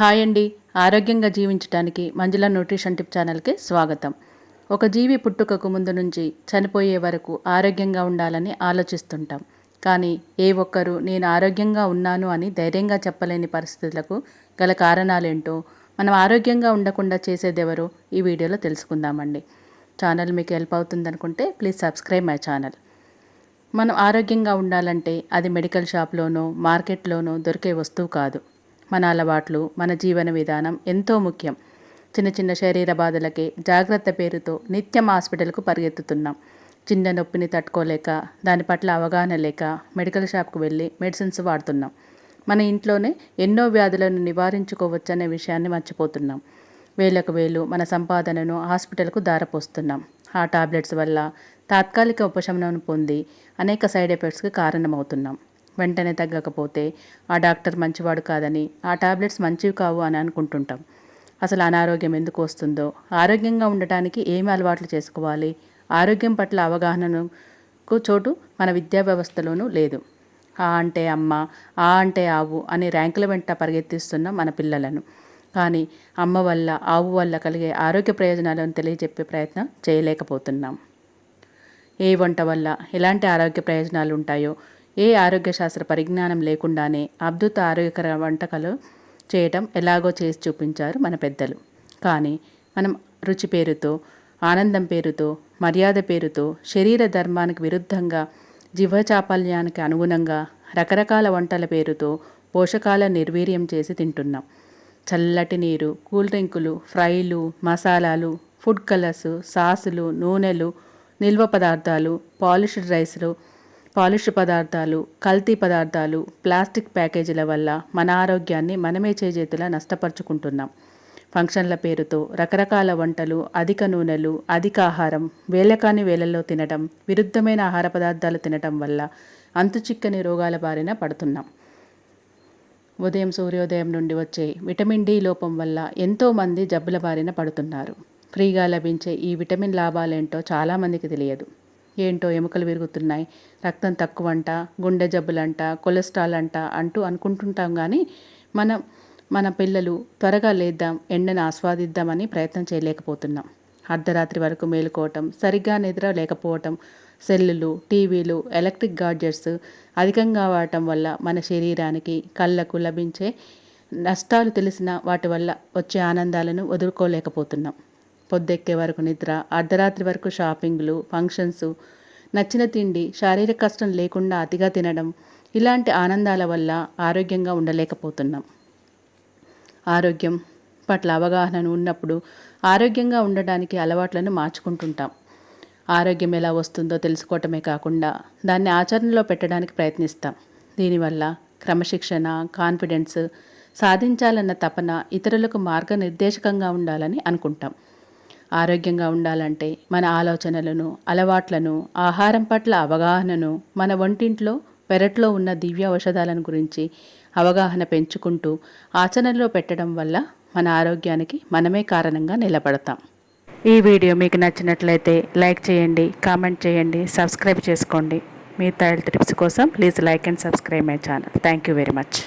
Hi అండి. ఆరోగ్యంగా జీవించడానికి మంజుల న్యూట్రిషన్ టిప్ ఛానల్కి స్వాగతం. ఒక జీవి పుట్టుకకు ముందు నుంచి చనిపోయే వరకు ఆరోగ్యంగా ఉండాలని ఆలోచిస్తుంటాం. కానీ ఏ ఒక్కరూ నేను ఆరోగ్యంగా ఉన్నాను అని ధైర్యంగా చెప్పలేని పరిస్థితులకు గల కారణాలేంటో మనం ఆరోగ్యంగా ఉండకుండా చేసేదెవరో ఈ వీడియోలో తెలుసుకుందామండి. ఛానల్ మీకు హెల్ప్ అవుతుందనుకుంటే ప్లీజ్ సబ్స్క్రైబ్ మై ఛానల్. మనం ఆరోగ్యంగా ఉండాలంటే అది మెడికల్ షాప్లోనో మార్కెట్లోనో దొరికే వస్తువు కాదు. మన అలవాట్లు మన జీవన విధానం ఎంతో ముఖ్యం. చిన్న చిన్న శరీర బాధలకే జాగ్రత్త పేరుతో నిత్యం హాస్పిటల్కు పరిగెత్తుతున్నాం. చిన్న నొప్పిని తట్టుకోలేక దాని పట్ల అవగాహన లేక మెడికల్ షాప్కు వెళ్ళి మెడిసిన్స్ వాడుతున్నాం. మన ఇంట్లోనే ఎన్నో వ్యాధులను నివారించుకోవచ్చనే విషయాన్ని మర్చిపోతున్నాం. వేలకు వేలు మన సంపాదనను హాస్పిటల్కు దారపోస్తున్నాం. ఆ టాబ్లెట్స్ వల్ల తాత్కాలిక ఉపశమనం పొంది అనేక సైడ్ ఎఫెక్ట్స్కి కారణమవుతున్నాం. వెంటనే తగ్గకపోతే ఆ డాక్టర్ మంచివాడు కాదని ఆ టాబ్లెట్స్ మంచివి కావు అని అనుకుంటుంటాం. అసలు అనారోగ్యం ఎందుకు వస్తుందో ఆరోగ్యంగా ఉండటానికి ఏమి అలవాట్లు చేసుకోవాలి ఆరోగ్యం పట్ల అవగాహనకు చోటు మన విద్యా వ్యవస్థలోనూ లేదు. ఆ అంటే అమ్మ ఆ అంటే ఆవు అని ర్యాంకుల వెంట పరిగెత్తిస్తున్న మన పిల్లలను. కానీ అమ్మ వల్ల ఆవు వల్ల కలిగే ఆరోగ్య ప్రయోజనాలను తెలియజెప్పే ప్రయత్నం చేయలేకపోతున్నాం. ఏ వంట వల్ల ఎలాంటి ఆరోగ్య ప్రయోజనాలు ఉంటాయో ఏ ఆరోగ్య శాస్త్ర పరిజ్ఞానం లేకుండానే అద్భుత ఆరోగ్యకర వంటకాలు చేయటం ఎలాగో చేసి చూపించారు మన పెద్దలు. కానీ మనం రుచి పేరుతో ఆనందం పేరుతో మర్యాద పేరుతో శరీర ధర్మానికి విరుద్ధంగా జీవచాపల్యానికి అనుగుణంగా రకరకాల వంటల పేరుతో పోషకాల నిర్వీర్యం చేసి తింటున్నాం. చల్లటి నీరు కూల్ డ్రింకులు ఫ్రైలు మసాలాలు ఫుడ్ కలర్స్ సాసులు నూనెలు నిల్వ పదార్థాలు పాలిష్డ్ రైస్లు పాలిష్ పదార్థాలు కల్తీ పదార్థాలు ప్లాస్టిక్ ప్యాకేజీల వల్ల మన ఆరోగ్యాన్ని మనమే చేజేతులా నష్టపరుచుకుంటున్నాం. ఫంక్షన్ల పేరుతో రకరకాల వంటలు అధిక నూనెలు అధిక ఆహారం వేలకాని వేలల్లో తినడం విరుద్ధమైన ఆహార పదార్థాలు తినటం వల్ల అంతుచిక్కని రోగాల బారిన పడుతున్నాం. ఉదయం సూర్యోదయం నుండి వచ్చే విటమిన్ డి లోపం వల్ల ఎంతోమంది జబ్బుల బారిన పడుతున్నారు. ఫ్రీగా లభించే ఈ విటమిన్ లాభాలేంటో చాలామందికి తెలియదు. ఏంటో ఎముకలు విరుగుతున్నాయి రక్తం తక్కువ అంట గుండె జబ్బులంట కొలెస్ట్రాల్ అంట అంటూ అనుకుంటుంటాం కానీ మనం మన పిల్లలు త్వరగా లేద్దాం ఎండను ఆస్వాదిద్దామని ప్రయత్నం చేయలేకపోతున్నాం. అర్ధరాత్రి వరకు మేలుకోవటం సరిగ్గా నిద్ర లేకపోవటం సెల్లులు టీవీలు ఎలక్ట్రిక్ గాడ్జెట్స్ అధికంగా వాడటం వల్ల మన శరీరానికి కళ్ళకు లభించే నష్టాలు తెలిసిన వాటి వల్ల వచ్చే ఆనందాలను వదులుకోలేకపోతున్నాం. పొద్దెక్కే వరకు నిద్ర అర్ధరాత్రి వరకు షాపింగ్లు ఫంక్షన్స్ నచ్చిన తిండి శారీరక కష్టం లేకుండా అతిగా తినడం ఇలాంటి ఆనందాల వల్ల ఆరోగ్యంగా ఉండలేకపోతున్నాం. ఆరోగ్యం పట్ల అవగాహన ఉన్నప్పుడు ఆరోగ్యంగా ఉండడానికి అలవాట్లను మార్చుకుంటుంటాం. ఆరోగ్యం ఎలా వస్తుందో తెలుసుకోవటమే కాకుండా దాన్ని ఆచరణలో పెట్టడానికి ప్రయత్నిస్తాం. దీనివల్ల క్రమశిక్షణ కాన్ఫిడెన్స్ సాధించాలన్న తపన ఇతరులకు మార్గనిర్దేశకంగా ఉండాలని అనుకుంటాం. ఆరోగ్యంగా ఉండాలంటే మన ఆలోచనలను అలవాట్లను ఆహారం పట్ల అవగాహనను మన వంటింట్లో పెరట్లో ఉన్న దివ్య ఔషధాలను గురించి అవగాహన పెంచుకుంటూ ఆచరణలో పెట్టడం వల్ల మన ఆరోగ్యానికి మనమే కారణంగా నిలబడతాం. ఈ వీడియో మీకు నచ్చినట్లయితే లైక్ చేయండి కామెంట్ చేయండి సబ్స్క్రైబ్ చేసుకోండి. మీ థైల్ ట్రిప్స్ కోసం please like and subscribe my channel. Thank you very much.